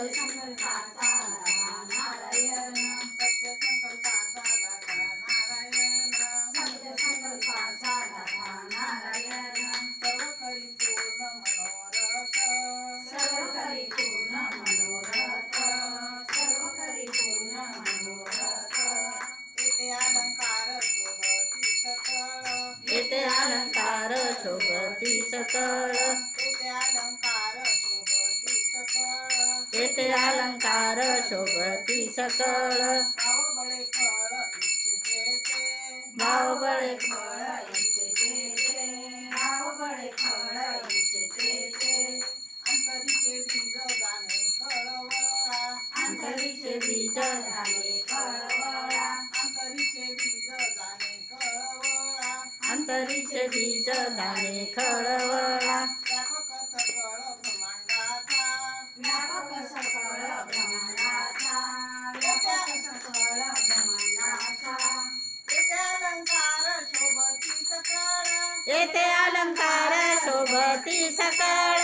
संकल्प संकल्पाचा नारायण सत्य संकल्पाचा दाता नारायण सत्य संकल्पाचा दाता नारायण सर्व करी पूर्ण मनोरथ सर्व करी पूर्ण मनोरथ सर्व करी पूर्ण मनोरथ अलंकार शोभती सकळ येथे अलंकार शोभती सकळ अलंकार येथे अलंकार शोभती सकळ. भाव बळे फळ भाव बळे फळ भाव फळ अंतरीचे बीज जाणे कळवळा. अंतरीचे बीज झाले कळवळा. अंतरीचे बीज जाणे कळवळा. अंतरीचे बीज झाले खळवळा येथे अलंकार शोभती सकळ.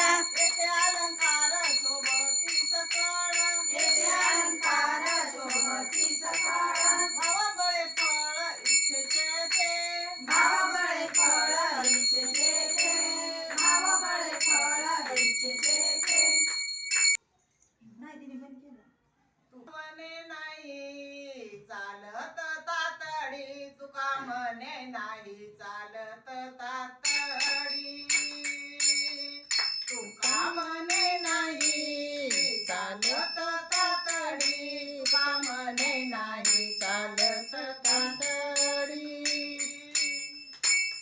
तातडी तुका म्हणे नाही चालत तातडी. तुका म्हणे नाही चालत तातडी.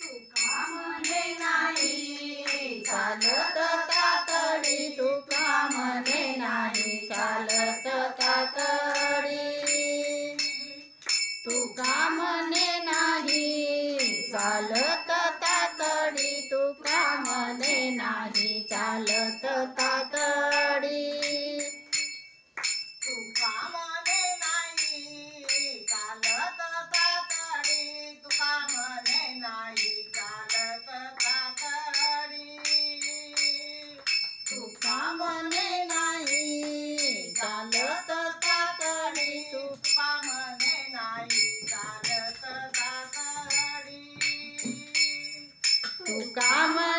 तुका म्हणे नाही चालत तातडी. तुका म्हणे नाही चालत तातडी. तुका म्हणे नाही चालत तातडी. तुका म्हणे नाही चालत तातडी. तुका म्हणे नाही चालत तातडी. तुका म्हणे नाही चालत तातडी. तुका म्हणे नाही चालत तातडी. तुका म्हणे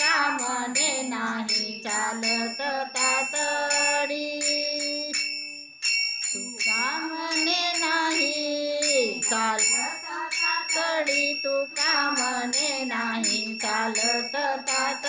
कामने नाही चालत तातडी. कामने नाही चालत तातडी. तू कामने नाही चालत तात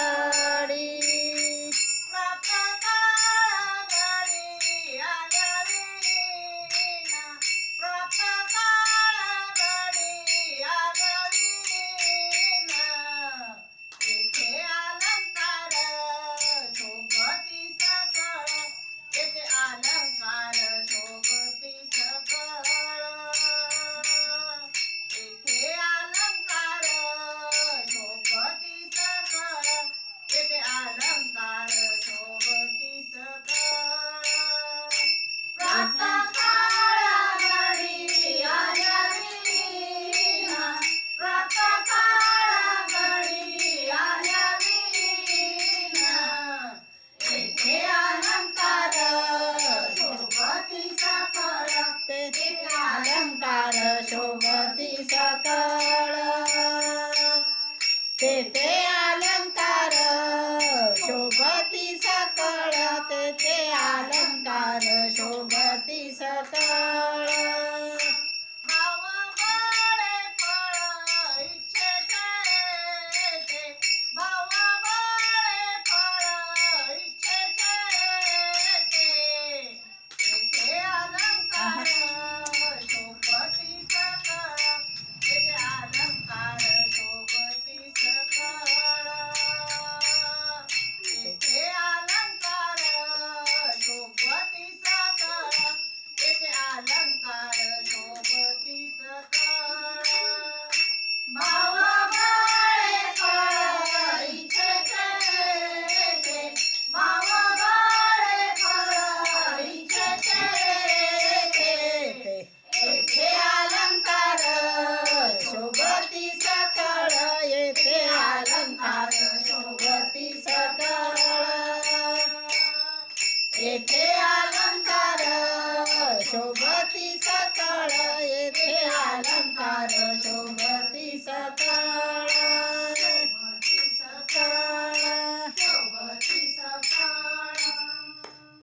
अलंकार. शोभती सकळ ते अलंकार. शोभती सकळ.